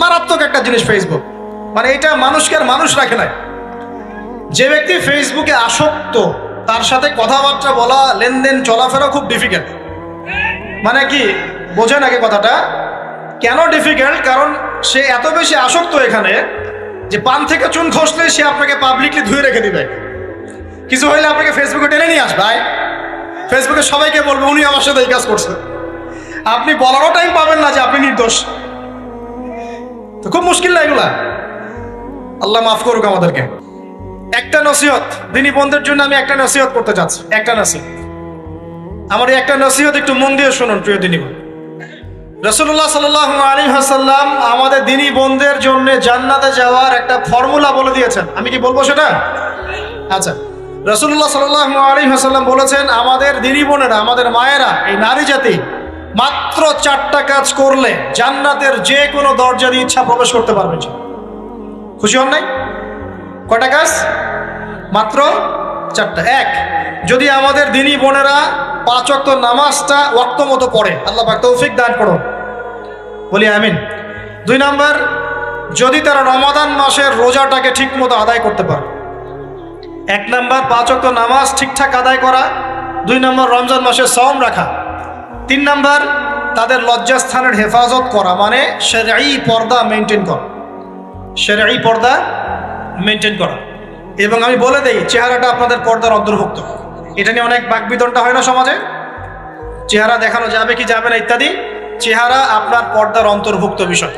মারাত্মক একটা জিনিস ফেসবুক মানে এটা মানুষকে আর মানুষ রাখে নাই। যে ব্যক্তি ফেসবুকে আসক্ত, তার সাথে কথাবার্তা বলা, লেনদেন, চলাফেরা খুব ডিফিকাল্ট মানে কি, বোঝেন আগে কথাটা, কেন ডিফিকাল্ট কারণ সে এত বেশি আসক্ত এখানে যে পান থেকে চুন খসলে সে আপনাকে পাবলিকলি ধুয়ে রেখে দিবে। কিছু হইলে আপনাকে ফেসবুকে টেনে নিয়ে আসবে ভাই ফেসবুকে সবাইকে বলবে, উনি আমার সাথে এই কাজ করছে। আপনি বলারও টাইম পাবেন না যে আপনি নির্দোষ। তো খুব মুশকিল না এগুলা? আল্লাহ মাফ করুক আমাদেরকে। একটা নসিহত, দিনী বন্ধের জন্য আমি একটা নসিহত করতে চাচ্ছি। একটা নসিহত। আমার একটা নসিহত একটু মন দিয়ে শুনুন, প্রিয় দিনী বোন রসুল্লাহ সাল আলী হাসাল্লাম আমাদের দিনী বোনদের জন্য জান্নাতে যাওয়ার একটা ফর্মুলা বলে দিয়েছেন। আমি কি বলব সেটা? আচ্ছা। রসুল্লাহ সাল আলী হাসাল্লাম বলেছেন, আমাদের দিনী বোনেরা, আমাদের মায়েরা, এই নারী জাতি মাত্র চারটা কাজ করলে জান্নাতের যে কোনো দরজা দিয়ে ইচ্ছা প্রবেশ করতে পারবেন খুশি হন নাই? কয়টা কাজ? মাত্র চারটা। এক, যদি আমাদের দিনী বোনেরা পাঁচ অক্ত নামাজটা ওয়াক্ত মতো পড়ে, আল্লাহ পাক তৌফিক দান করুন। বলি আমিন। দুই নাম্বার, যদি তারা রমাদান মাসের রোজাটাকে ঠিক মতো আদায় করতে পারে। এক নাম্বার, পাঁচ অক্ত নামাজ ঠিকঠাক আদায় করা। দুই নম্বর, রমজান মাসে সম রাখা। তিন নাম্বার, তাদের লজ্জাস্থানের হেফাজত করা মানে সেরাই পর্দা মেনটেন করা। সেরাই পর্দা মেনটেন করা। এবং আমি বলে দেই, চেহারাটা আপনাদের পর্দার অন্তর্ভুক্ত। এটা নিয়ে অনেক বাকবিতনটা হয় না সমাজে? চেহারা দেখানো যাবে কি যাবে না ইত্যাদি? চেহারা আপনার পর্দার অন্তর্ভুক্ত বিষয়।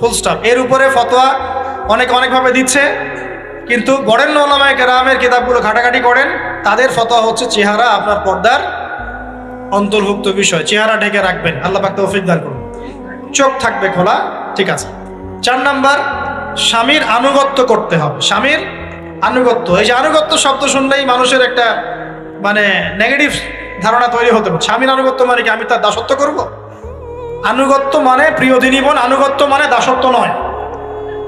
ফুল স্টপ এর উপরে ফতোয়া অনেক অনেকভাবে দিচ্ছে, কিন্তু বরেণ্য ওলামায় গ্রামের কিতাবগুলো ঘাটাঘাটি করেন, তাদের ফতোয়া হচ্ছে চেহারা আপনার পর্দার অন্তর্ভুক্ত বিষয়, চেহারা ঢেকে রাখবেন। আল্লাহ পাক তৌফিক দান করুন। চোখ থাকবে খোলা, ঠিক আছে। চার নাম্বার, স্বামীর আনুগত্য করতে হবে। স্বামীর আনুগত্য, এই যে আনুগত্য শব্দ শুনলেই মানুষের একটা মানে নেগেটিভ ধারণা তৈরি হতে পারে। স্বামীর আনুগত্য মানে কি? আমি তার দাসত্ব করব? আনুগত্য মানে প্রিয় দিনীবন আনুগত্য মানে দাসত্ব নয়।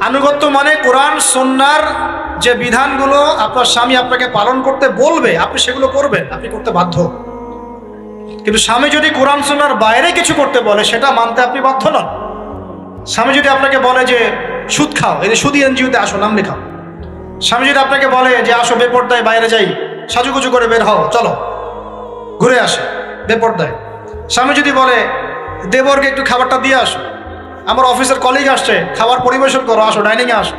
আনুগত্য মানে কোরআন সন্ন্যার যে বিধানগুলো আপনার স্বামী আপনাকে পালন করতে বলবে, আপনি সেগুলো করবেন, আপনি করতে বাধ্য। কিন্তু স্বামী যদি কোরআন সন্ন্যার বাইরে কিছু করতে বলে, সেটা মানতে আপনি বাধ্য নন। স্বামী যদি আপনাকে বলে যে, সুদ খাও, এই যে সুদি এনজিওতে আসো, নাম লেখাও। স্বামী যদি আপনাকে বলে যে, আসো বেপর্দায় বাইরে যাই, সাজুগুজু করে বের হও, চলো, ঘুরে আসে, বেপর্দায়। স্বামী যদি বলে, দেবরকে একটু খাবারটা দিয়ে আসো, আমার অফিসের কলিগ আসছে, খাবার পরিবেশন করো, আসো, ডাইনিংয়ে আসো।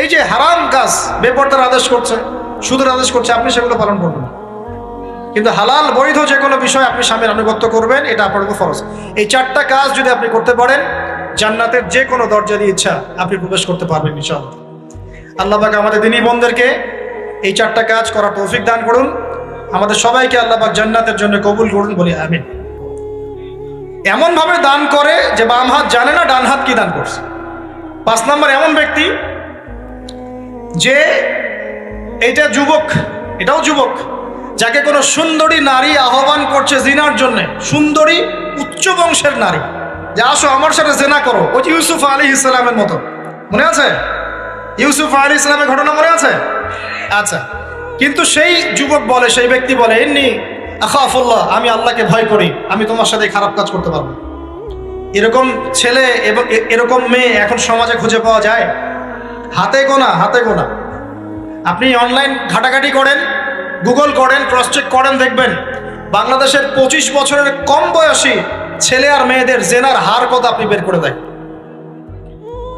এই যে হারাম কাজ, বেপর্দার আদেশ করছে, সুদের আদেশ করছে, আপনি সেগুলো পালন করবেন। কিন্তু হালাল বৈধ যে কোনো বিষয় আপনি স্বামীর আনুগত্য করবেন, এটা আপনার উপর ফরজ। এই চারটা কাজ যদি আপনি করতে পারেন, জান্নাতের যে কোনো দরজা দিয়ে ইচ্ছা আপনি প্রবেশ করতে পারবেন ইনশাআল্লাহ। আল্লাহ পাক আমাদের দিনী বোনদেরকে এই চারটা কাজ করার তৌফিক দান করুন। আমাদের সবাইকে আল্লাহ পাক জান্নাতের জন্য কবুল করুন বলি আমিন। এমন ভাবে দান করে যে বাম হাত জানে না, ডান হাত কি দান করছে। পাঁচ নম্বর, এমন ব্যক্তি যে এইটা যুবক, এটাও যুবক যাকে কোনো সুন্দরী নারী আহ্বান করছে জিনার জন্য, সুন্দরী উচ্চ বংশের নারী। যে আসো আমার সাথে জেনা করো। ওই ইউসুফ আলী ইসলামের মতো। মনে আছে? ইউসুফ আলী ইসলামের ঘটনা মনে আছে? আচ্ছা। কিন্তু সেই যুবক বলে, সেই ব্যক্তি বলে, এমনি আখাফুল্লাহ, আমি আল্লাহকে ভয় করি। আমি তোমার সাথে খারাপ কাজ করতে পারব এরকম ছেলে এবং এরকম মেয়ে এখন সমাজে খুঁজে পাওয়া যায়? হাতে গোনা হাতে গোনা। আপনি অনলাইন ঘাটাঘাটি করেন গুগল করেন ক্রস চেক করেন, দেখবেন বাংলাদেশের পঁচিশ বছরের কম বয়সী ছেলে আর মেয়েদের জেনার হার কত আপনি বের করে দেয়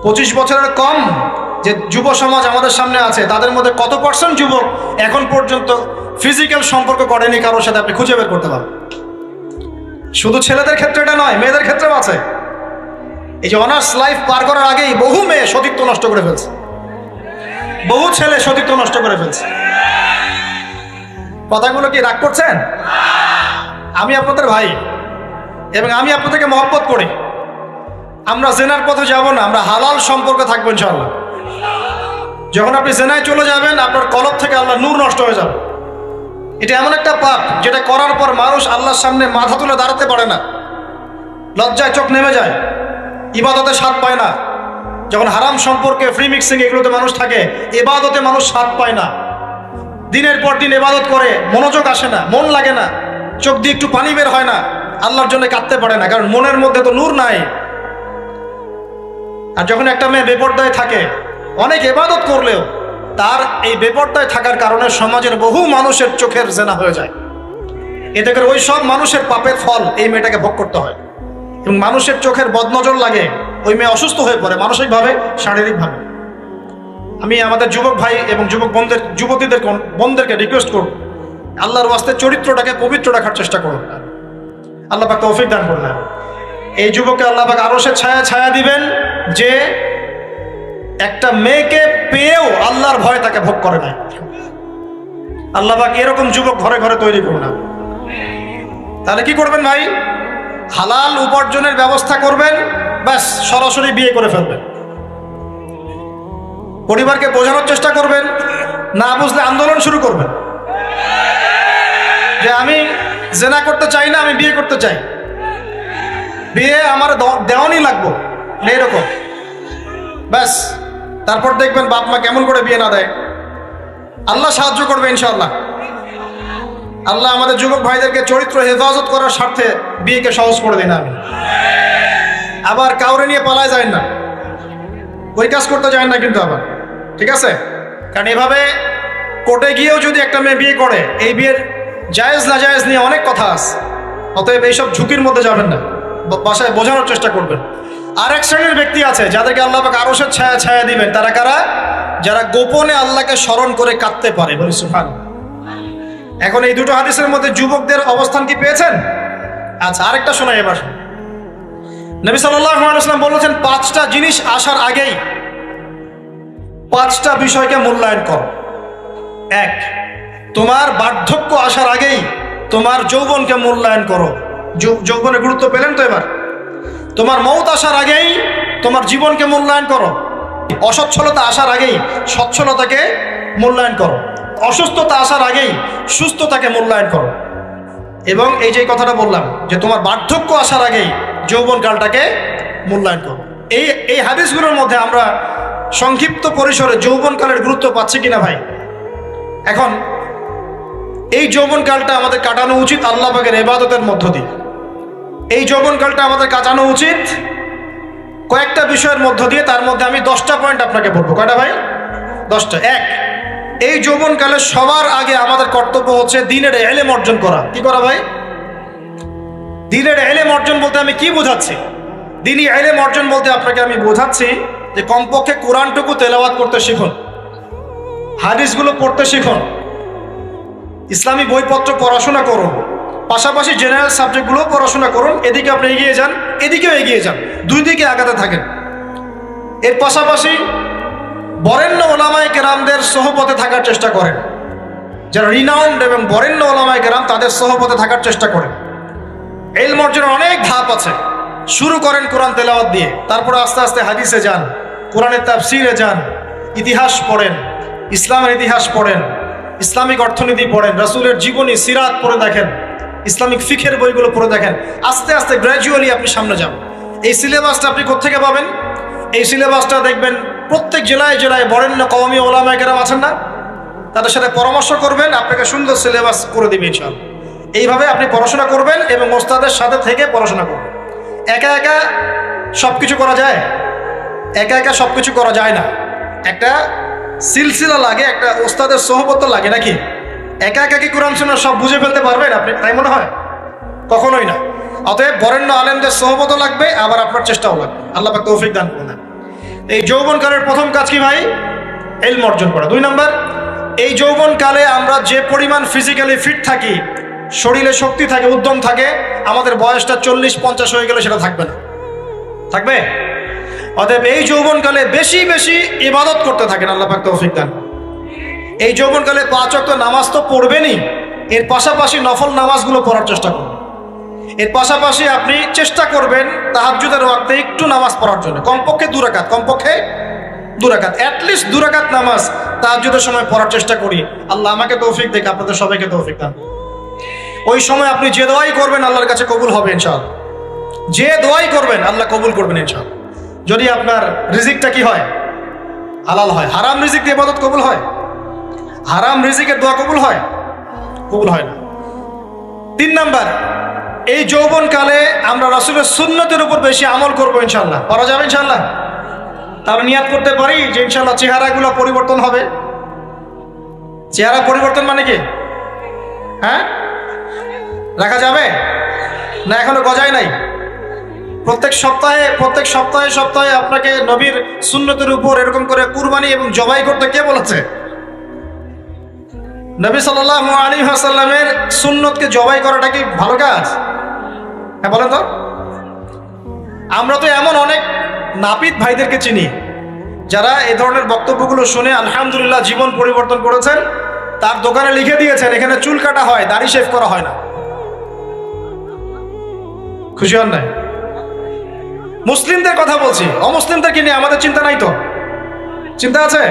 পঁচিশ বছরের কম যে যুব সমাজ আমাদের সামনে আছে, তাদের মধ্যে কত পার্সেন্ট যুবক এখন পর্যন্ত ফিজিক্যাল সম্পর্ক করেনি কারোর সাথে আপনি খুঁজে বের করতে পারেন শুধু ছেলেদের ক্ষেত্রে এটা নয়, মেয়েদের ক্ষেত্রেও আছে। এই যে অনার্স লাইফ পার করার আগেই বহু মেয়ে সতীত্ব নষ্ট করে ফেলছে। বহু ছেলে সতীত্ব নষ্ট করে ফেলছে। কথাগুলো কি রাগ করছেন? আমি আপনাদের ভাই এবং আমি আপনাদেরকে মহব্বত করি। আমরা জেনার পথে যাব না, আমরা হালাল সম্পর্কে থাকব ইনশাল্লাহ যখন আপনি জেনায় চলে যাবেন, আপনার কলব থেকে আল্লাহ নূর নষ্ট হয়ে যাবে। এটা এমন একটা পাপ, যেটা করার পর মানুষ আল্লাহর সামনে মাথা তুলে দাঁড়াতে পারে না। লজ্জায় চোখ নেমে যায়, ইবাদতে স্বাদ পায় না। যখন হারাম সম্পর্কে ফ্রি মিক্সিং এগুলোতে মানুষ থাকে, এবাদতে মানুষ স্বাদ পায় না। দিনের পর দিন এবাদত করে, মনোযোগ আসে না, মন লাগে না, চোখ দিয়ে একটু পানি বের হয় না, আল্লাহর জন্য কাঁদতে পারে না, কারণ মনের মধ্যে তো নূর নাই। আর যখন একটা মেয়ে বেপর্দায় থাকে, অনেক এবাদত করলেও তার এই বেপর্দায় থাকার কারণে সমাজের বহু মানুষের চোখের জেনা হয়ে যায়। এতে করে ওই সব মানুষের পাপের ফল এই মেয়েটাকে ভোগ করতে হয়। এবং মানুষের চোখের বদনজর লাগে, ওই মেয়ে অসুস্থ হয়ে পড়ে, মানসিকভাবে, শারীরিকভাবে। আমি আমাদের যুবক ভাই এবং যুবক বোনদের যুবতীদের বোনদেরকে রিকোয়েস্ট করব। আল্লাহর ওয়াস্তে চরিত্রটাকে পবিত্র রাখার চেষ্টা করুন। আল্লাহ পাক তৌফিক দান করলেন এই যুবককে আল্লাহ পাক আরও সে ছায়া ছায়া দিবেন যে একটা মেয়েকে পেয়েও আল্লাহর ভয় তাকে ভোগ করে আল্লাহ পাক এরকম যুবক ঘরে ঘরে তৈরি করুন তাহলে কি করবেন ভাই? হালাল উপার্জনের ব্যবস্থা করবেন, ব্যাস, সরাসরি বিয়ে করে ফেলবেন। পরিবারকে বোঝানোর চেষ্টা করবেন, না বুঝলে আন্দোলন শুরু করবেন। যে আমি জেনা করতে চাই না, আমি বিয়ে করতে চাই। বিয়ে আমার দেওয়ানি লাগবো এইরকম ব্যাস, তারপর দেখবেন বাপ মা কেমন করে বিয়ে না দেয়। আল্লাহ সাহায্য করবে ইনশাআল্লাহ। আল্লাহ আমাদের যুবক ভাইদেরকে চরিত্র হেফাজত করার স্বার্থে বিয়েকে সহজ করে দিন আমি আবার কাউরে নিয়ে পালায় যায় না। ওই কাজ করতে যায় না কিন্তু আবার। ঠিক আছে? কারণ এভাবে কোর্টে গিয়েও যদি একটা মেয়ে বিয়ে করে, এই বিয়ের জায়েজ না জায়েজ নিয়ে অনেক কথা আছে। অতএব এইসব ঝুঁকির মধ্যে যাবেন না। বাসায় বোঝানোর চেষ্টা করবেন। আর এক শ্রেণির ব্যক্তি আছে, যাদেরকে আল্লাহ পাক আরসের ছায়া ছায়া দিবেন। তারা কারা? যারা গোপনে আল্লাহকে স্মরণ করে কাঁদতে পারে। বলি সুফান এখন এই দুটো হাদিসের মধ্যে যুবকদের অবস্থান কি পেয়েছেন? আচ্ছা আরেকটা শোনাই এবার। নবী সাল্লাম বলেছেন, পাঁচটা জিনিস আসার আগেই পাঁচটা বিষয়কে মূল্যায়ন করো। এক, তোমার বার্ধক্য আসার আগেই তোমার যৌবনকে মূল্যায়ন করো। যৌ- যৌবনের গুরুত্ব পেলেন তো এবার? তোমার মৌত আসার আগেই তোমার জীবনকে মূল্যায়ন করো। অসচ্ছলতা আসার আগেই সচ্ছলতাকে মূল্যায়ন করো। অসুস্থতা আসার আগেই সুস্থতাকে মূল্যায়ন করো। এবং এই যে কথাটা বললাম, যে তোমার বার্ধক্য আসার আগেই যৌবনকালটাকে মূল্যায়ন করো। এই এই হাদিসগুলোর মধ্যে আমরা সংক্ষিপ্ত পরিসরে যৌবনকালের গুরুত্ব পাচ্ছি কিনা ভাই? এখন, এই যৌবনকালটা আমাদের কাটানো উচিত আল্লাহ পাকের এবাদতের মধ্য দিয়ে। এই যৌবনকালটা আমাদের কাটানো উচিত কয়েকটা বিষয়ের মধ্য দিয়ে, তার মধ্যে আমি দশটা পয়েন্ট আপনাকে বলব। কয়টা ভাই? দশটা। এক, এই যৌবনকালে সবার আগে আমাদের কর্তব্য হচ্ছে দিনের এলেম অর্জন করা। কি করা ভাই? দিনের এলেম অর্জন বলতে আমি কি বোঝাচ্ছি? দিনই এলেম অর্জন বলতে আপনাকে আমি বোঝাচ্ছি যে কমপক্ষে কোরআনটুকু তেলাওয়াত করতে শিখুন, হাদিসগুলো পড়তে শিখুন, ইসলামী বইপত্র পড়াশোনা করুন, পাশাপাশি জেনারেল সাবজেক্টগুলো পড়াশোনা করুন, এদিকে আপনি এগিয়ে যান, এদিকেও এগিয়ে যান, দুই দিকে আগাতে থাকেন। এর পাশাপাশি বরেণ্য ওলামায় কেরামদের সহপথে থাকার চেষ্টা করেন। যারা রিনাউন্ড এবং বরেণ্য ওলামায় কেরাম, তাদের সহপথে থাকার চেষ্টা করেন। এল অর্জনের অনেক ধাপ আছে। শুরু করেন কোরআন তেলাওয়াত দিয়ে, তারপরে আস্তে আস্তে হাদিসে যান। কোরআনের তাফসিরে যান, ইতিহাস পড়েন, ইসলামের ইতিহাস পড়েন, ইসলামিক অর্থনীতি পড়েন, রাসূলের জীবনী, সিরাত পড়ে দেখেন, ইসলামিক ফিখের বইগুলো পড়ে দেখেন, আস্তে আস্তে গ্র্যাজুয়ালি আপনি সামনে যান। এই সিলেবাসটা আপনি কোত্থেকে পাবেন? এই সিলেবাসটা দেখবেন প্রত্যেক জেলায় জেলায় বরেণ্য কওমি ওলামায় কেরাম আছেন না? তাদের সাথে পরামর্শ করবেন, আপনাকে সুন্দর সিলেবাস করে দিবে ইনশাআল্লাহ। এইভাবে আপনি পড়াশোনা করবেন এবং ওস্তাদের সাথে থেকে পড়াশোনা করবেন। একা একা সব কিছু করা যায়? একা একা সব কিছু করা যায় না। একটা সিলসিলা লাগে, একটা ওস্তাদের সহবত লাগে নাকি? একা একা কি কোরআন শোনা সব বুঝে ফেলতে পারবেন আপনি? তাই মনে হয়? কখনোই না। অতএব বরেণ্য আলেমদের সহবত লাগবে, আবার আপনার চেষ্টাও লাগবে। আল্লাহ পাক তৌফিক দান করবেন এই যৌবনকালের প্রথম কাজ কি ভাই? এলম অর্জন করা। দুই নম্বর, এই যৌবনকালে আমরা যে পরিমাণ ফিজিক্যালি ফিট থাকি, শরীরে শক্তি থাকে, উদ্যম থাকে, আমাদের বয়সটা চল্লিশ পঞ্চাশ হয়ে গেলে সেটা থাকবে না। থাকবে? অতএব এই যৌবনকালে বেশি বেশি ইবাদত করতে থাকেন, আল্লাহ পাক তৌফিক দান। এই যৌবনকালে পাঁচ ওয়াক্ত নামাজ তো পড়বেনই, এর পাশাপাশি নফল নামাজগুলো পড়ার চেষ্টা করুন। এর পাশাপাশি আপনি চেষ্টা করবেন তাহাজ্জুদের ওয়াক্তে একটু নামাজ পড়ার জন্য, কমপক্ষে দুরাকাত কমপক্ষে দুরাকাত অ্যাটলিস্ট দুরাকাত নামাজ তাহাজ্জুদের সময় পড়ার চেষ্টা করি। আল্লাহ আমাকে তৌফিক দেখে, আপনাদের সবাইকে তৌফিক দান। ওই সময় আপনি যে দোয়াই করবেন, আল্লাহর কাছে কবুল হবে ইনশাআল্লাহ। যে দোয়াই করবেন, আল্লাহ কবুল করবেন ইনশাআল্লাহ। যদি আপনার রিজিকটা কি হয়? হালাল হয়। হারাম রিজিক দিয়ে ইবাদত কবুল হয়? হারাম রিজিকের দোয়া কবুল হয়? কবুল হয় না। তিন নাম্বার, এই যৌবনকালে আমরা রাসুলের সুন্নতের উপর বেশি আমল করব ইনশাল্লাহ করা যাবে ইনশাল্লাহ তাহলে নিয়াদ করতে পারি যে ইনশাল্লাহ চেহারাগুলো পরিবর্তন হবে। চেহারা পরিবর্তন মানে কি? হ্যাঁ? রাখা যাবে? না, এখনও গজায় নাই। প্রত্যেক সপ্তাহে প্রত্যেক সপ্তাহে সপ্তাহে আপনাকে নবীর সুন্নতের উপর এরকম করে কুরবানি এবং জবাই করতে কে বলেছে? নবী সাল্লাহ আলী হাসাল্লামের সুন্নতকে জবাই করাটা কি ভালো কাজ? হ্যাঁ বলেন তো। আমরা তো এমন অনেক নাপিত ভাইদেরকে চিনি, যারা এই ধরনের বক্তব্যগুলো শুনে আলহামদুলিল্লাহ জীবন পরিবর্তন করেছেন, তার দোকানে লিখে দিয়েছেন, এখানে চুল কাটা হয়, দাড়ি শেভ করা হয় না। খুশি হন নাই? মুসলিমদের কথা বলছি, অমুসলিমদেরকে নিয়ে আমাদের চিন্তা নাই তো। চিন্তা আছে?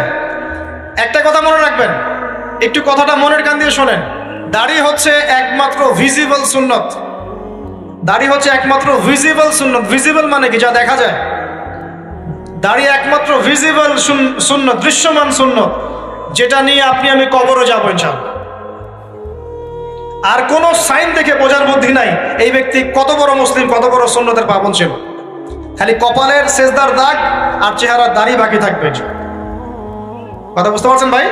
একটা কথা মনে রাখবেন, একটু কথাটা মনের কান দিয়ে শোনেন। দাড়ি হচ্ছে একমাত্র ভিজিবল সুন্নত। দাড়ি হচ্ছে একমাত্র ভিজিবল সুন্নত। ভিজিবল মানে কি? যা দেখা যায়। দাড়ি একমাত্র ভিজিবল শূন্য দৃশ্যমান শূন্য যেটা নিয়ে আপনি আমি কবরও যাব ইনশাল্লাহ আর কোনো সাইন দেখে বোঝার বুদ্ধি নাই, এই ব্যক্তি কত বড় মুসলিম, কত বড় সুন্নতের পাবন ছিল। খালি কপালের শেষদার দাগ আর চেহারার দাড়ি বাকি থাকবে। কথা বুঝতে পারছেন ভাই?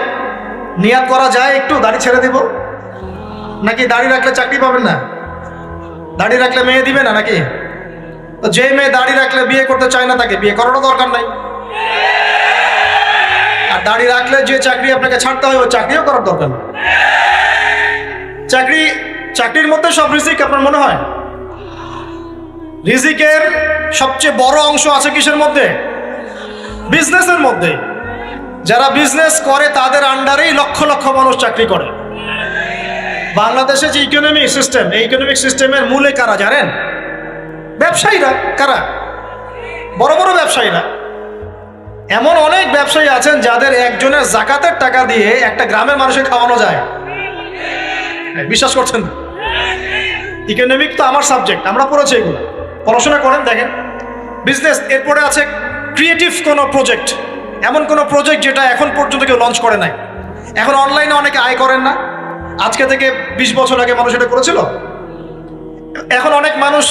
নিয়াত করা যায়, একটু দাড়ি ছেড়ে দিব। নাকি দাড়ি রাখলে চাকরি পাবেন না? দাড়ি রাখলে মেয়ে দিবে না নাকি? তো যে মেয়ে দাড়ি রাখলে বিয়ে করতে চায় না তাকে বিয়ে করারও দরকার নাই। আর দাড়ি রাখলে যে চাকরি আপনাকে ছাড়তে হয় ওই চাকরিও করার দরকার চাকরি, চাকরির মধ্যে সব রিজিক আপনার মনে হয়? রিজিকের সবচেয়ে বড় অংশ আছে কিসের মধ্যে? বিজনেসের মধ্যে। যারা বিজনেস করে, তাদের আন্ডারেই লক্ষ লক্ষ মানুষ চাকরি করে। বাংলাদেশে যে ইকোনমিক সিস্টেম এই ইকোনমিক সিস্টেমের মূলে কারা জানেন? ব্যবসায়ীরা, কারা? বড় বড় ব্যবসায়ীরা। এমন অনেক ব্যবসায়ী আছেন যাদের একজনের জাকাতের টাকা দিয়ে একটা গ্রামের মানুষের খাওয়ানো যায়। বিশ্বাস করছেন ইকোনমিক তো আমার সাবজেক্ট আমরা পড়েছি এগুলো। পড়াশোনা করেন, দেখেন। বিজনেস এরপরে আছে ক্রিয়েটিভ কোনো প্রজেক্ট এমন কোনো প্রজেক্ট যেটা এখন পর্যন্ত কেউ লঞ্চ করে নাই। এখন অনলাইনে অনেকে আয় করেন না। আজকে থেকে বিশ বছর আগে মানুষ এটা করেছিল। এখন অনেক মানুষ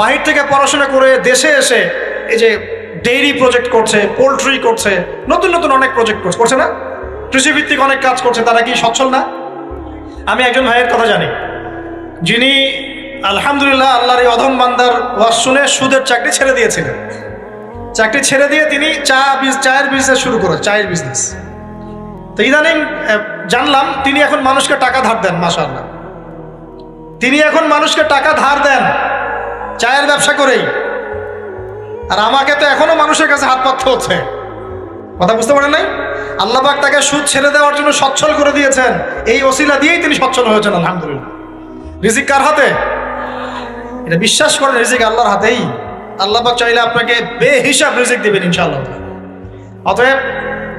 বাহির থেকে পড়াশোনা করে দেশে এসে এই যে ডেইরি প্রজেক্ট করছে পোলট্রি করছে, নতুন নতুন অনেক প্রজেক্ট করছে। করছে না? কৃষিভিত্তিক অনেক কাজ করছে, তারা কি সচ্ছল না? আমি একজন ভাইয়ের কথা জানি। যিনি আলহামদুলিল্লাহ, আল্লাহর এই অধম বান্দার ওয়াজ শুনে সুদের চাকরি ছেড়ে দিয়েছিলেন। চাকরি ছেড়ে দিয়ে তিনি চা চায়ের বিজনেস শুরু করে চায়ের বিজনেস তো ইদানিং জানলাম তিনি এখন মানুষকে টাকা ধার দেন, মাশাআল্লাহ। তিনি এখন মানুষকে টাকা ধার দেন, চায়ের ব্যবসা করেই। আর আমাকে তো এখনও মানুষের কাছে হাত পাততে হচ্ছে। কথা বুঝতে পারেন নাই? আল্লাহবাক তাকে সুদ ছেড়ে দেওয়ার জন্য সচ্ছল করে দিয়েছেন। এই ওসিলা দিয়েই তিনি সচ্ছল হয়েছেন, আলহামদুলিল্লাহ। রিজিক কার হাতে? এটা বিশ্বাস করেন রিজিক আল্লাহর হাতেই। আল্লাহবাক চাইলে আপনাকে বেহিসাব রিজিক দেবেন ইনশাআল্লাহ। অতএব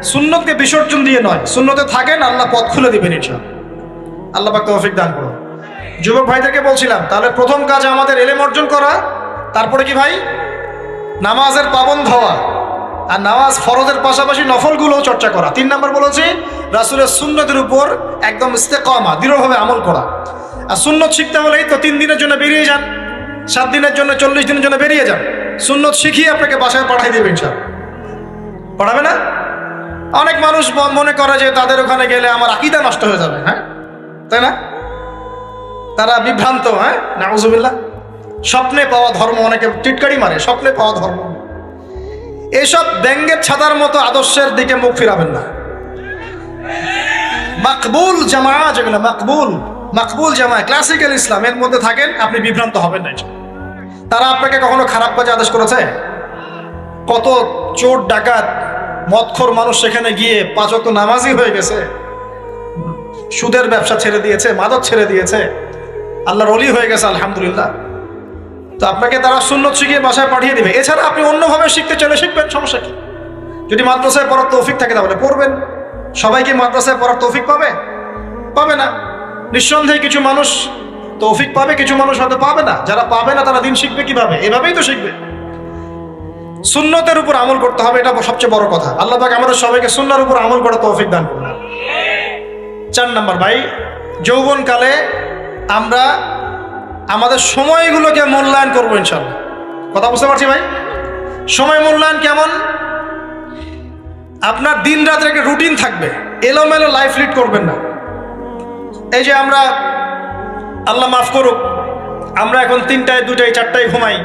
সুন্নতকে বিসর্জন দিয়ে নয়, সুন্নতে থাকেন, আল্লাহ পথ খুলে দিবেন ইনশাআল্লাহ। আল্লাহবাক তৌফিক দান করুন। যুবক ভাইদেরকে বলছিলাম, তাহলে প্রথম কাজ আমাদের এলেম অর্জন করা, তারপরে কি ভাই? নামাজের পাবন হওয়া আর নামাজ ফরজের পাশাপাশি নফলগুলোও চর্চা করা। তিন নম্বর বলেছি, রাসুলের সুন্নতের উপর একদম ইস্তেকমা, দৃঢ়ভাবে আমল করা। আর সুন্নত শিখতে হলেই তো তিন দিনের জন্য বেরিয়ে যান। সাত দিনের জন্য, চল্লিশ দিনের জন্য বেরিয়ে যান। সুন্নত শিখিয়ে আপনাকে বাসায় পাঠাই দেবেন সব পড়াবে না? অনেক মানুষ মনে করে যে তাদের ওখানে গেলে আমার আকিদা নষ্ট হয়ে যাবে হ্যাঁ? তাই না? তারা বিভ্রান্ত হ্যাঁ? নাউজুবিল্লাহ। স্বপ্নে পাওয়া ধর্ম অনেকে টিটকারি মারে, স্বপ্নে পাওয়া ধর্ম। এসব ব্যঙ্গের ছাতার মতো আদর্শের দিকে মুখ ফিরাবেন না। মাকবুল জামা যেগুলো মাকবুল মাকবুল জামা ক্লাসিক্যাল ইসলামের মধ্যে থাকেন, আপনি বিভ্রান্ত হবেন না তারা আপনাকে কখনো খারাপ কাজে আদেশ করেছে? কত চোর, ডাকাত মৎখর মানুষ সেখানে গিয়ে পাঁচক নামাজি হয়ে গেছে। সুদের ব্যবসা ছেড়ে দিয়েছে, মাদক ছেড়ে দিয়েছে। আল্লাহর অলি হয়ে গেছে, আলহামদুলিল্লাহ। তো আপনাকে তারা সুন্নত শিখিয়ে বাসায় পাঠিয়ে দিবে। এছাড়া আপনি অন্যভাবে শিখতে চলে শিখবেন, সমস্যা কি? যদি মাদ্রাসায় পড়ার তৌফিক থাকে তাহলে পড়বেন। সবাই কি মাদ্রাসায় পড়ার তৌফিক পাবে? পাবে না। নিঃসন্দেহে কিছু মানুষ তৌফিক পাবে, কিছু মানুষ হয়তো পাবে না। যারা পাবে না, তারা দিন শিখবে কীভাবে? এভাবেই তো শিখবে। সুন্নতের উপর আমল করতে হবে, এটা সবচেয়ে বড় কথা। আল্লাহ পাক আমাদের সবাইকে সুন্নার উপর আমল করে তৌফিক দান করুন। চার নাম্বার, ভাই, যৌবনকালে আমরা আমাদের সময়গুলোকে মূল্যায়ন করব ইনশাল্লাহ কথা বুঝতে পারছি, ভাই? সময় মূল্যায়ন কেমন? আপনার দিন রাতের একটা রুটিন থাকবে। এলোমেলো লাইফ লিড করবেন না। এই যে আমরা আল্লাহ মাফ করুক, আমরা এখন তিনটায়, দুটায়, চারটায় ঘুমাই।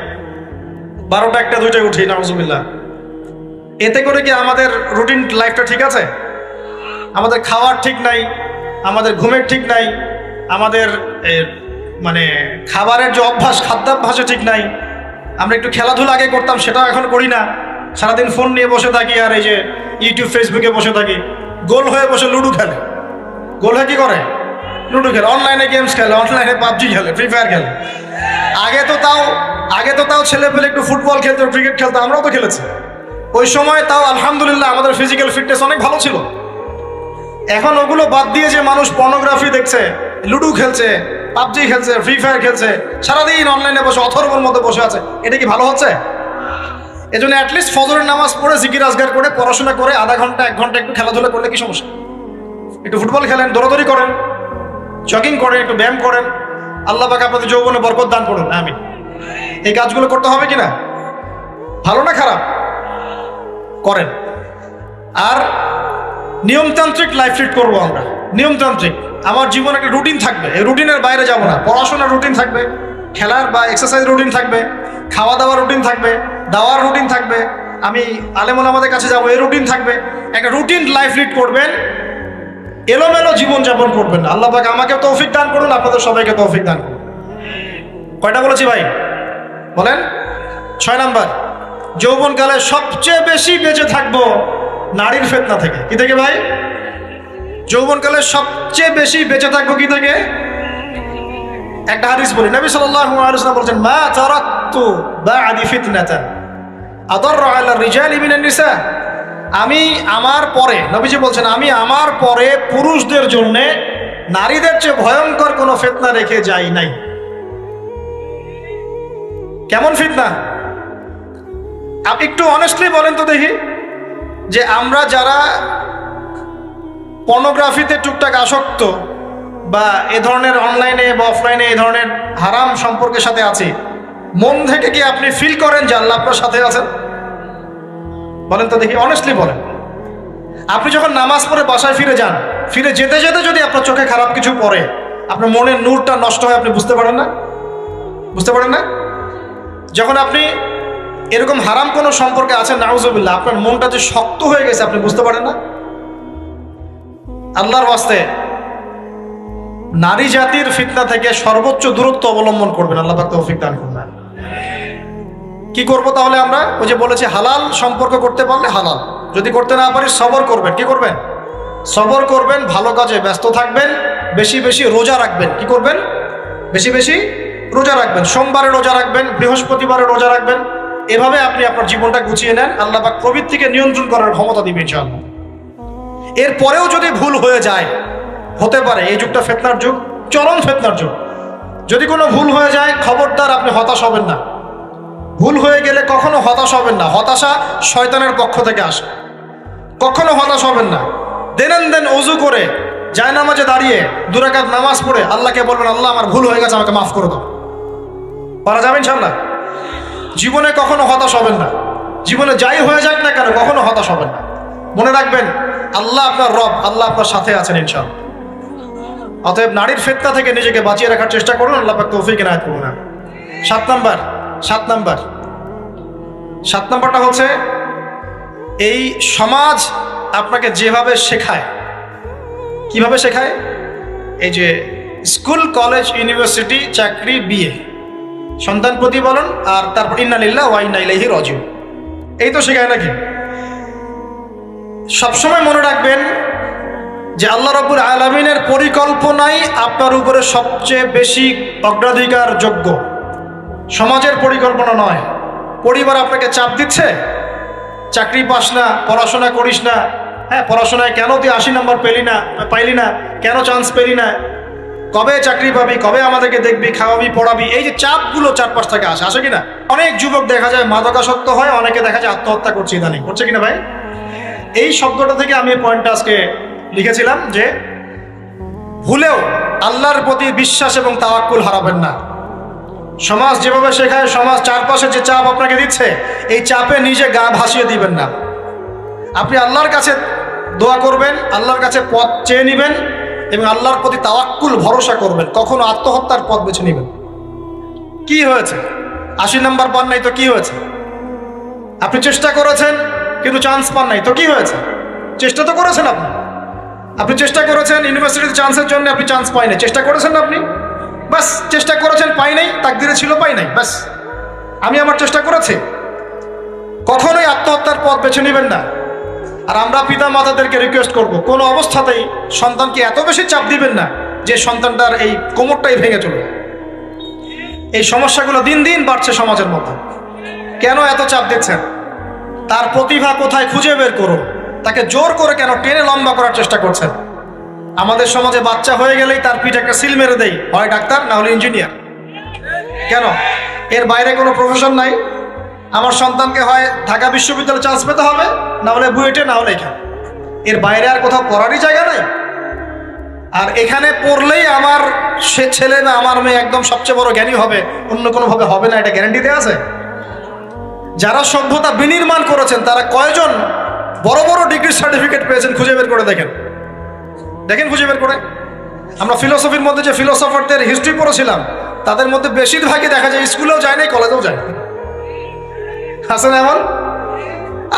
বারোটা একটা দুইটায় উঠি, নাউজুবিল্লাহ। এতে করে কি আমাদের রুটিন লাইফটা ঠিক আছে? আমাদের খাওয়ার ঠিক নাই, আমাদের ঘুমের ঠিক নাই, আমাদের মানে খাবারের যে অভ্যাস, খাদ্যাভ্যাসও ঠিক নাই। আমরা একটু খেলাধুলা আগে করতাম, সেটাও এখন করি না। সারাদিন ফোন নিয়ে বসে থাকি আর এই যে ইউটিউব ফেসবুকে বসে থাকি। গোল হয়ে বসে লুডো খেলে। গোল হয়ে কী করে? লুডো খেলে অনলাইনে গেমস খেলে অনলাইনে পাবজি খেলে ফ্রি ফায়ার খেলে। আগে তো তাও, আগে তো তাও ছেলে পেলে একটু ফুটবল খেলতো ক্রিকেট খেলতো, আমরাও তো খেলেছি। ওই সময় তাও আলহামদুলিল্লাহ আমাদের ফিজিক্যাল ফিটনেস অনেক ভালো ছিল। এখন ওগুলো বাদ দিয়ে যে মানুষ পর্নোগ্রাফি দেখছে, লুডো খেলছে পাবজি খেলছে ফ্রি ফায়ার খেলছে, সারাদিন অনলাইনে বসে, অথর্বর মধ্যে বসে আছে, এটা কি ভালো হচ্ছে? এজন্য অ্যাটলিস্ট ফজরের নামাজ পড়ে, জিকির, আজগার করে, পড়াশোনা করে, আধা ঘণ্টা, এক ঘণ্টা একটু খেলাধুলা করলে কি সমস্যা? একটু ফুটবল খেলেন, দৌড়াদৌড়ি করেন। জগিং করেন, একটু ব্যায়াম করেন। আল্লাহ পাক আপনাদের যৌবনে বরকত দান করুন আমি এই কাজগুলো করতে হবে কি না ভালো না খারাপ? করেন। আর নিয়মতান্ত্রিক লাইফ লিড করব আমরা। নিয়মতান্ত্রিক। আমার জীবনে একটা রুটিন থাকবে। এই রুটিনের বাইরে যাব না। পড়াশোনার রুটিন থাকবে। খেলার বা এক্সারসাইজ রুটিন থাকবে। খাওয়া দাওয়ার রুটিন থাকবে। দাওয়ার রুটিন থাকবে। আমি আলেমন আমাদের কাছে যাব। এই রুটিন থাকবে। একটা রুটিন লাইফ লিড করবেন। এলোমেলো জীবনযাপন করবেন না। আল্লাহ পাক আমাকে তৌফিক দান করুন, আপনাদের সবাইকে তৌফিক দান করুন। কয়টা বলেছি ভাই? বলেন। ছয় নাম্বার, যৌবনকালে সবচেয়ে বেশি বেঁচে থাকব নারীর ফেতনা থেকে। কি থেকে ভাই? যৌবনকালে সবচেয়ে বেশি বেঁচে থাকব কি থেকে? একটা হাদিস বলি। নবী সাল্লাল্লাহু আলাইহি ওয়াসাল্লাম বলেন মা তারাক্তু বা'দি ফিতনাতান আদাররু আলা রিজালি মিনান নিসা। আমি আমার পরে, নবীজি বলছেন, আমি আমার পরে পুরুষদের জন্য নারীদের চেয়ে ভয়ঙ্কর কোনো ফেতনা রেখে যাই নাই। কেমন ফিতনা? আপনি একটু অনেস্টলি বলেন তো দেখি, যে আমরা যারা পর্নোগ্রাফিতে টুকটাক আসক্ত বা এ ধরনের অনলাইনে বা অফলাইনে এই ধরনের হারাম সম্পর্কের সাথে আছি, মন থেকে কি আপনি ফিল করেন যে আল্লাহ আপনার সাথে আছেন? বলেন তো দেখি অনেস্টলি বলেন। আপনি যখন নামাজ পড়ে বাসায় ফিরে যান, ফিরে যেতে যেতে যদি আপনার চোখে খারাপ কিছু পড়ে, আপনার মনের নূরটা নষ্ট হয়, আপনি বুঝতে পারেন না? বুঝতে পারেন না? যখন আপনি এরকম হারাম কোনো সম্পর্কে আছেন, নাউজুবিল্লাহ, আপনার মনটা যে শক্ত হয়ে গেছে, আপনি বুঝতে পারেন না? আল্লাহর ওয়াস্তে নারী জাতির ফিতনা থেকে সর্বোচ্চ দূরত্ব অবলম্বন করবেন, আল্লাহ তৌফিক দান করবেন কি করব তাহলে আমরা? ওই যে বলেছি, হালাল সম্পর্ক করতে পারলে হালাল। যদি করতে না পারি সবর করবেন। কি করবেন? সবর করবেন, ভালো কাজে ব্যস্ত থাকবেন, বেশি বেশি রোজা রাখবেন। কি করবেন? বেশি বেশি রোজা রাখবেন। সোমবারে রোজা রাখবেন, বৃহস্পতিবারে রোজা রাখবেন। এভাবে আপনি আপনার জীবনটা গুছিয়ে নেন। আল্লাহ পাক প্রবৃত্তিকে নিয়ন্ত্রণ করার ক্ষমতা দিবেন ইনশাআল্লাহ। এরপরেও যদি ভুল হয়ে যায়, হতে পারে, এই যুগটা ফেতনার যুগ, চরম ফেতনার যুগ। যদি কোনো ভুল হয়ে যায়, খবরদার, আপনি হতাশ হবেন না। ভুল হয়ে গেলে কখনো হতাশ হবেন না। হতাশা শয়তানের পক্ষ থেকে আসে। কখনো হতাশ হবেন না। দেনেন দেন অজু করে যায় নামাজে দাঁড়িয়ে দুরাকাত নামাজ পড়ে আল্লাহকে বলবেন, আল্লাহ, আমার ভুল হয়ে গেছে, আমাকে মাফ করে দাও। পারা যাবেন সামনা জীবনে কখনো হতাশ হবেন না। জীবনে যাই হয়ে যাক না কেন, কখনো হতাশ হবেন না। মনে রাখবেন, আল্লাহ আপনার রব, আল্লাহ আপনার সাথে আছেন ইনশাল অতএব নারীর ফেতনা থেকে নিজেকে বাঁচিয়ে রাখার চেষ্টা করুন, আল্লাহ তৌফিক এনায়ত করুন। সাত নাম্বার সাত নাম্বার। সাত নাম্বারটা হচ্ছে, এই সমাজ আপনাকে যেভাবে শেখায়, কীভাবে শেখায়? এই যে স্কুল, কলেজ, ইউনিভার্সিটি, চাকরি, বিয়ে। সন্তান প্রতিপালন আর তারপর ইন্নালিল্লাহ ওয়াইনা ইলাইহি রাজিউন। এই তো শেখায় নাকি? সবসময় মনে রাখবেন যে আল্লাহ রব্বুল আলমিনের পরিকল্পনাই আপনার উপরে সবচেয়ে বেশি অগ্রাধিকার যোগ্য সমাজের পরিকল্পনা নয়। পরিবার আপনাকে চাপ দিচ্ছে? চাকরি পাস না, পড়াশোনা করিস না। হ্যাঁ পড়াশোনায় কেন তুই আশি নম্বর পেলি না, পাইলি না? কেন চান্স পেলি না? কবে চাকরি পাবি, কবে আমাদেরকে দেখবি, খাওয়াবি, পড়াবি? এই যে চাপগুলো চারপাশ থেকে আসে আসে কিনা অনেক যুবক দেখা যায় মাদকাসক্ত হয়, অনেকে দেখা যায় আত্মহত্যা করছে ইদানিং। করছে কিনা ভাই? এই শব্দটা থেকে আমি পয়েন্টটা আজকে লিখেছিলাম যে, ভুলেও আল্লাহর প্রতি বিশ্বাস এবং তাওয়াক্কুল হারাবেন না। সমাজ যেভাবে শেখায়, সমাজ চারপাশে যে চাপ আপনাকে দিচ্ছে, এই চাপে নিজে গা ভাসিয়ে দিবেন না। আপনি আল্লাহর কাছে দোয়া করবেন, আল্লাহর কাছে পথ চেয়ে নেবেন এবং আল্লাহর প্রতি তাওয়াক্কুল, ভরসা করবেন। কখনো আত্মহত্যার পথ বেছে নেবেন। কি হয়েছে? আশি নাম্বার পান নাই তো কি হয়েছে? আপনি চেষ্টা করেছেন, কিন্তু চান্স পান নাই তো কি হয়েছে? চেষ্টা তো করেছেন আপনি। আপনি চেষ্টা করেছেন ইউনিভার্সিটিতে চান্সের জন্য আপনি চান্স পাইনি। চেষ্টা করেছেন আপনি? বাস, চেষ্টা করেছেন, পাই নাই, তাকদিরে ছিল, পাই নাই, বাস। আমি আমার চেষ্টা করেছি। কখনোই আত্মহত্যার পথ বেছে নেবেন না। আর আমরা পিতা মাতাদেরকে রিকোয়েস্ট করব, কোনো অবস্থাতেই সন্তানকে এত বেশি চাপ দিবেন না যে সন্তানটার এই কোমরটাই ভেঙে চলবে এই সমস্যাগুলো দিন দিন বাড়ছে সমাজের মধ্যে। কেন এত চাপ দিচ্ছেন? তার প্রতিভা কোথায় খুঁজে বের করুন। তাকে জোর করে কেন টেনে লম্বা করার চেষ্টা করছেন? আমাদের সমাজে বাচ্চা হয়ে গেলেই তার পিঠে একটা সিল মেরে দেয় হয় ডাক্তার, না হলে ইঞ্জিনিয়ার। কেন? এর বাইরে কোনো প্রফেশন নাই। আমার সন্তানকে হয় ঢাকা বিশ্ববিদ্যালয়ে চান্স পেতে হবে, না হলে বুয়েটে, না হলে এখানে। এর বাইরে আর কোথাও পড়ারই জায়গা নাই। আর এখানে পড়লেই আমার সে ছেলে না আমার মেয়ে একদম সবচেয়ে বড় জ্ঞানী হবে, অন্য কোনোভাবে হবে না, এটা গ্যারান্টি দেওয়া আছে? যারা সভ্যতা বিনির্মাণ করেছেন, তারা কয়জন বড় বড় ডিগ্রি সার্টিফিকেট পেয়েছেন খুঁজে বের করে দেখেন? দেখেন খুঁজে বের করে। আমরা ফিলোসফির মধ্যে যে ফিলোসফারদের হিস্ট্রি পড়েছিলাম, তাদের মধ্যে বেশিরভাগই দেখা যায় স্কুলেও যায় নাই কলেজেও যায়। আছে না এমন?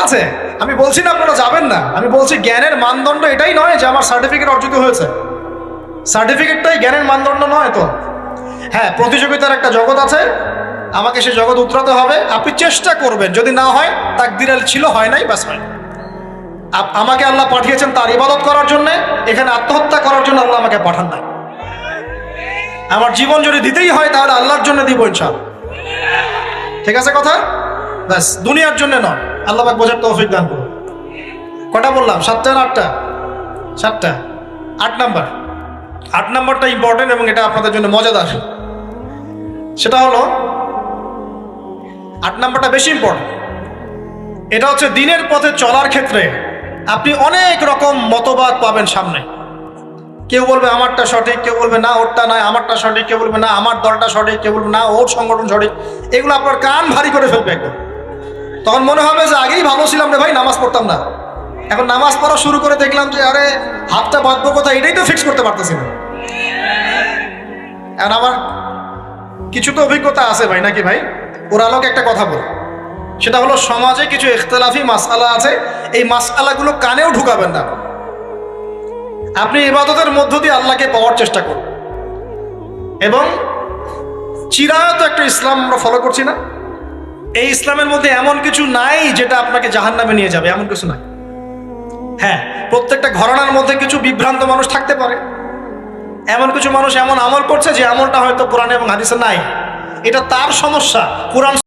আছে। আমি বলছি না আপনারা যাবেন না। আমি বলছি জ্ঞানের মানদণ্ড এটাই নয় যে আমার সার্টিফিকেট অর্জিত হয়েছে। সার্টিফিকেটটাই জ্ঞানের মানদণ্ড নয় তো। হ্যাঁ প্রতিযোগিতার একটা জগৎ আছে। আমাকে সে জগৎ উতরাতে হবে। আপনি চেষ্টা করবেন। যদি না হয় তাকদিরাল ছিল, হয় নাই ব্যাস হয় আমাকে আল্লাহ পাঠিয়েছেন তার ইবাদত করার জন্য, এখানে আত্মহত্যা করার জন্য আল্লাহ আমাকে পাঠান নাই। আমার জীবন যদি দিতেই হয়, তাহলে আল্লাহর জন্য দিব ইনশাআল্লাহ। ঠিক আছে কথা? ব্যাস, দুনিয়ার জন্য নয়। আল্লাহ পাক বোঝার তৌফিক দান করুন। কটা বললাম? সাতটা না আটটা? সাতটা। আট নাম্বার। আট নাম্বারটা ইম্পর্টেন্ট এবং এটা আপনাদের জন্য মজাদার। সেটা হলো, আট নাম্বারটা বেশি ইম্পর্টেন্ট এটা হচ্ছে দিনের পথে চলার ক্ষেত্রে আপনি অনেক রকম মতবাদ পাবেন সামনে। কেউ বলবে আমারটা সঠিক, কেউ বলবে না, ওরটা নয়, আমারটা সঠিক, কেউ বলবে না, আমার দলটা সঠিক, কেউ বলবে না, ওর সংগঠন সঠিক। এগুলো আপনার কান ভারী করে ফেলবে একদম। তখন মনে হবে যে আগেই ভালো ছিলাম রে ভাই, নামাজ পড়তাম না। এখন নামাজ পড়া শুরু করে দেখলাম যে, আরে, হাতটা বাঁধবো কোথায়? এটাই তো ফিক্স করতে পারতেছি না। এখন আমার কিছু তো অভিজ্ঞতা আছে ভাই, নাকি ভাই? ওর আলোকে একটা কথা বল। সেটা হলো, সমাজে কিছু ইখতলাফি মাসআলা আছে। এই মাসআলাগুলো কানেও ঢুকাবেন না। আপনি ইবাদতের মধ্য দিয়ে আল্লাহকে পাওয়ার চেষ্টা করুন। এবং চিরায়ত একটা ইসলাম আমরা ফলো করছি না। এই ইসলামের মধ্যে এমন কিছু নাই যেটা আপনাকে জাহান্নামে নিয়ে যাবে, এমন কিছু নাই। হ্যাঁ প্রত্যেকটা ঘরানার মধ্যে কিছু বিভ্রান্ত মানুষ থাকতে পারে। এমন কিছু মানুষ এমন আমল করছে যে আমলটা হয়তো কোরআন এবং হাদিসে নাই। এটা তার সমস্যা। কোরআন